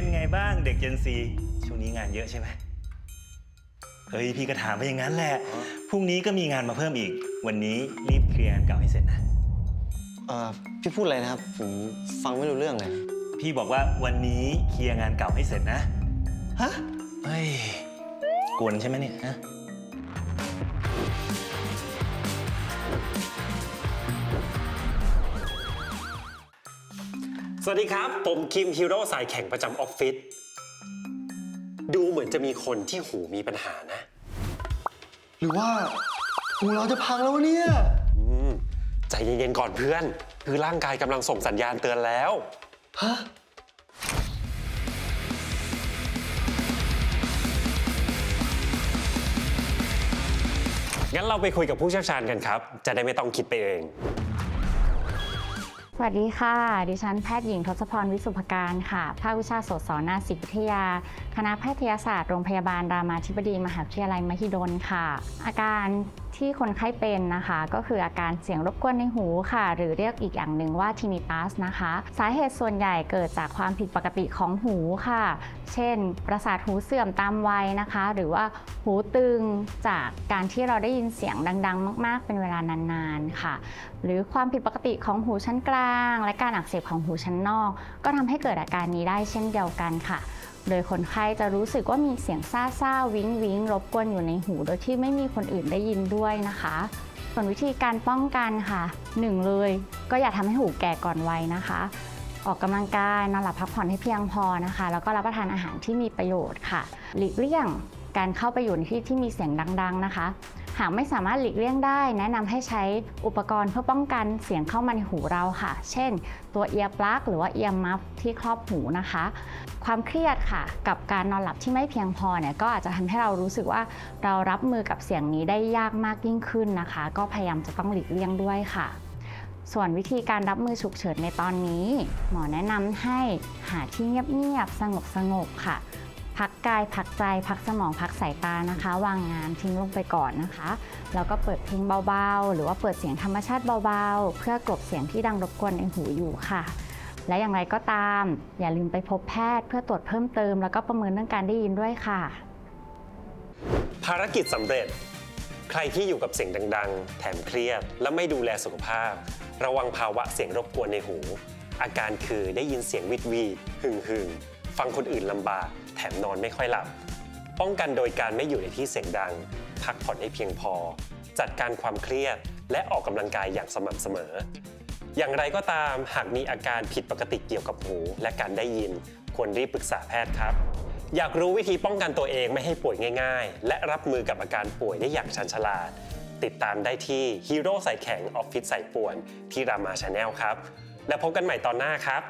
เป็นไงบ้างเด็กเจนซีช่วงนี้งานเยอะใช่ไหมเฮ้ยพี่ก็ถามไปอย่างนั้นแหละพรุ่งนี้ก็มีงานมาเพิ่มอีก วันนี้รีบเคลียร์งานเก่าให้เสร็จนะ เอ่อพี่พูดอะไรนะครับ ผมฟังไม่รู้เรื่องเลย พี่บอกว่าวันนี้เคลียร์งานเก่าให้เสร็จนะ ฮะ เฮ้ย กวนใช่ไหมเนี่ยฮะ สวัสดีครับ ผมคิมฮีโร่สายแข่งประจำออฟฟิศ ดูเหมือนจะมีคนที่หูมีปัญหานะ หรือว่าหูเราจะพังแล้ววะเนี่ย อืม ใจเย็นๆก่อนเพื่อน คือร่างกายกำลังส่งสัญญาณเตือนแล้ว ฮะ งั้นเราไปคุยกับผู้เชี่ยวชาญกันครับ จะได้ไม่ต้องคิดไปเองส วัสดีค่ะ ดิฉันแพทย์หญิงทศพรวิสุภการค่ะ ภาควิชาโสตศนาศิวิทยา คณะแพทยศาสตร์โรงพยาบาลรามาธิบดี มหาวิทยาลัยมหิดลค่ะ อาการที่คนไข้เป็นนะคะ ก็คืออาการเสียงรบกวนในหูค่ะ หรือเรียกอีกอย่างหนึ่งว่าทินิตัสนะคะ สาเหตุส่วนใหญ่เกิดจากความผิดปกติของหูค่ะ เช่น ประสาทหูเสื่อมตามวัยนะคะ หรือว่าหูตึงจากการที่เราได้ยินเสียงดัง ๆ มาก ๆ เป็นเวลานานๆค่ะ หรือความผิดปกติของหูชั้นกลาง และการอักเสบของหูชั้นนอก ก็ทำให้เกิดอาการนี้ได้เช่นเดียวกันค่ะโดยคนไข้จะรู้สึกว่ามีเสียงซ่าซ่าวิ้งวิ้งรบกวนอยู่ในหู โดยที่ไม่มีคนอื่นได้ยินด้วยนะคะ ส่วนวิธีการป้องกันค่ะหนึ่งเลย ก็อย่าทำให้หูแก่ก่อนวัยนะคะ ออกกำลังกายนอนหลับพักผ่อนให้เพียงพอนะคะ แล้วก็รับประทานอาหารที่มีประโยชน์ค่ะ หลีกเลี่ยง การเข้าไปอยู่ในที่ที่มีเสียงดัง ๆนะคะ หากไม่สามารถหลีกเลี่ยงได้ แนะนำให้ใช้อุปกรณ์เพื่อป้องกันเสียงเข้ามาในหูเราค่ะ เช่น ตัวเอียร์ปลั๊กหรือว่าเอียร์มัฟที่ครอบหูนะคะ ความเครียดค่ะ กับการนอนหลับที่ไม่เพียงพอเนี่ยก็อาจจะทำให้เรารู้สึกว่าเรารับมือกับเสียงนี้ได้ยากมากยิ่งขึ้นนะคะ ก็พยายามจะต้องหลีกเลี่ยงด้วยค่ะส่วนวิธีการรับมือฉุกเฉินในตอนนี้ หมอแนะนำให้หาที่เงียบๆสงบๆค่ะ พักกายพักใจพักสมองพักสายตานะคะ วางงานทิ้งลงไปก่อนนะคะ แล้วก็เปิดเพลงเบาๆ หรือว่าเปิดเสียงธรรมชาติเบาๆ เพื่อกลบเสียงที่ดังรบกวนในหูอยู่ค่ะ และอย่างไรก็ตาม อย่าลืมไปพบแพทย์เพื่อตรวจเพิ่มเติม แล้วก็ประเมินเรื่องการได้ยินด้วยค่ะ ภารกิจสำเร็จ ใครที่อยู่กับเสียงดัง ๆ แถมเครียด และไม่ดูแลสุขภาพ ระวังภาวะเสียงรบกวนในหู อาการคือได้ยินเสียงวิดวีดหึ่งหึ่งฟังคนอื่นลำบาก ถมนอนไม่ค่อยหลับ ป้องกันโดยการไม่อยู่ในที่เสียงดัง พักผ่อนให้เพียงพอ จัดการความเครียด และออกกำลังกายอย่างสม่ำเสมอ อย่างไรก็ตามหากมีอาการผิดปกติเกี่ยวกับหูและการได้ยิน ควรรีบปรึกษาแพทย์ครับ อยากรู้วิธีป้องกันตัวเองไม่ให้ป่วยง่าย ๆ และรับมือกับอาการป่วยได้อย่างชันฉลาด ติดตามได้ที่ฮีโร่ใส่แข็งออฟฟิศใส่ป่วนที่รามาชาแนลครับ แล้วพบกันใหม่ตอนหน้าครับ